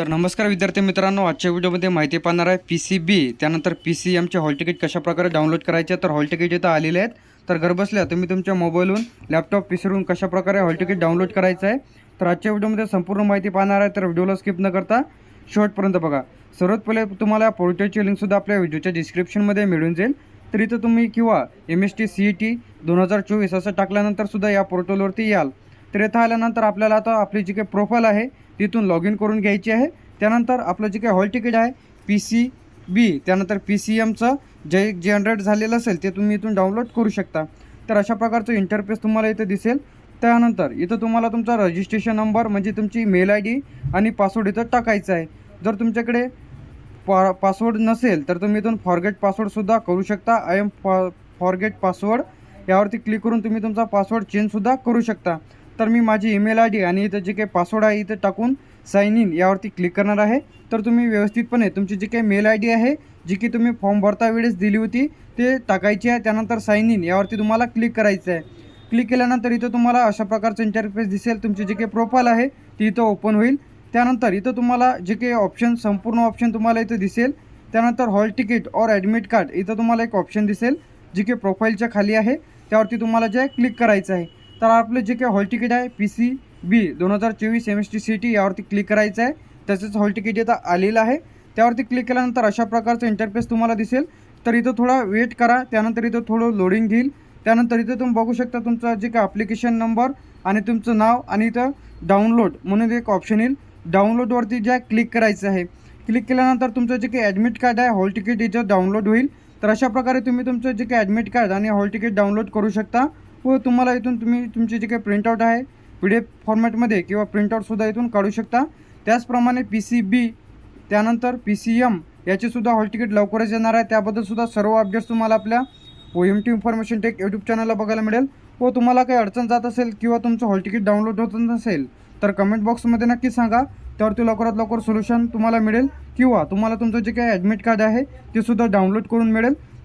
तर नमस्कार विद्यार्थी मित्रांनो आजच्या व्हिडिओमध्ये माहिती पाहणार आहे पी सी बी त्यानंतर पी सी एमचे हॉल तिकीट कशा प्रकारे डाउनलोड करायचे तर हॉल तिकीट इथं आलेले आहेत तर घरबसल्या तुम्ही तुमच्या मोबाईलवरून लॅपटॉप पीसीवरून कशाप्रकारे कशा प्रकारे हॉल तिकीट डाउनलोड करायचं आहे तर आजच्या व्हिडिओमध्ये संपूर्ण माहिती पाहणार आहे तर व्हिडिओला स्किप न करता शेवटपर्यंत बघा. सर्वात पहिले तुम्हाला या पोर्टलची लिंकसुद्धा आपल्या व्हिडिओच्या डिस्क्रिप्शनमध्ये मिळून जाईल. तर इथं तुम्ही किंवा M S T C E T दोन हजार चोवीस असं टाकल्यानंतरसुद्धा या पोर्टलवरती याल. तर इथं आल्यानंतर आपल्याला आता आपली जी काही प्रोफाईल आहे तिथून लॉग इन करून घ्यायची आहे. त्यानंतर आपलं जे काही हॉल तिकीट आहे पी सी बी त्यानंतर पी सी एमचं जे जनरेट झालेलं असेल ते तुम्ही इथून डाउनलोड करू शकता. तर अशा प्रकारचं इंटरफेस तुम्हाला इथं दिसेल. त्यानंतर इथं तुम्हाला तुमचा रजिस्ट्रेशन नंबर म्हणजे तुमची मेल आय डी आणि पासवर्ड इथं टाकायचा आहे. जर तुमच्याकडे पा पासवर्ड नसेल तर तुम्ही इथून फॉरगेट पासवर्डसुद्धा करू शकता. आय एम फॉ फॉरगेट पासवर्ड यावरती क्लिक करून तुम्ही तुमचा पासवर्ड चेंजसुद्धा करू शकता. तर मी माझी ईमेल आय डी आणि इथं जे काही पासवर्ड आहे इथं टाकून साईन इन यावरती क्लिक करणार आहे. तर तुम्ही व्यवस्थितपणे तुमची जी काही मेल आय डी आहे जी की तुम्ही फॉर्म भरता वेळेस दिली होती ते टाकायची आहे. त्यानंतर साईन इन यावरती तुम्हाला क्लिक करायचं आहे. क्लिक केल्यानंतर इथं तुम्हाला अशा प्रकारचं इंटरफेस दिसेल. तुमची जी काही प्रोफाईल आहे ती इथं ओपन होईल. त्यानंतर इथं तुम्हाला जे काही ऑप्शन संपूर्ण ऑप्शन तुम्हाला इथं दिसेल. त्यानंतर हॉल तिकीट और ॲडमिट कार्ड इथं तुम्हाला एक ऑप्शन दिसेल जी की प्रोफाईलच्या खाली आहे. त्यावरती तुम्हाला जे क्लिक करायचं आहे. तर आपलं जे काही हॉल तिकीट आहे पी सी बी दोन हजार चोवीस M S T C T यावरती क्लिक करायचं आहे. तसेच हॉल तिकीट इथं आलेलं आहे. त्यावरती क्लिक केल्यानंतर अशा प्रकारचं इंटरफेस तुम्हाला दिसेल. तर इथं थोडा वेट करा. त्यानंतर इथं थोडं लोडिंग घेईल. त्यानंतर इथं तुम्ही बघू शकता तुमचा जे काही ॲप्लिकेशन नंबर आणि तुमचं नाव आणि इथं डाउनलोड म्हणून एक ऑप्शन येईल. डाउनलोडवरती जे आहे क्लिक करायचं आहे. क्लिक केल्यानंतर तुमचं जे काही ॲडमिट कार्ड आहे हॉल तिकीट इथं डाउनलोड होईल. तर अशा प्रकारे तुम्ही तुमचं जे काही ॲडमिट कार्ड आणि हॉल तिकीट डाउनलोड करू शकता. व तुम्हाला इथून तुम्ही तुमची जे काही प्रिंटआउट आहे पी डी एफ फॉर्मॅटमध्ये किंवा प्रिंटआउटसुद्धा इथून काढू शकता. त्याचप्रमाणे पी सी बी त्यानंतर पी सी एम याचेसुद्धा हॉल तिकीट लवकरच येणार आहे. त्याबद्दलसुद्धा सर्व अपडेट्स तुम्हाला आपल्या O M T information tech YouTube चॅनलला बघायला मिळेल. व तुम्हाला काही अडचण जात असेल किंवा तुमचं हॉल तिकीट डाउनलोड होत नसेल तर कमेंट बॉक्समध्ये नक्की सांगा. त्यावरती लवकरात लवकर सोल्युशन तुम्हाला मिळेल. किंवा तुम्हाला तुमचं जे काही ॲडमिट कार्ड आहे ते सुद्धा डाउनलोड करून मिळेल.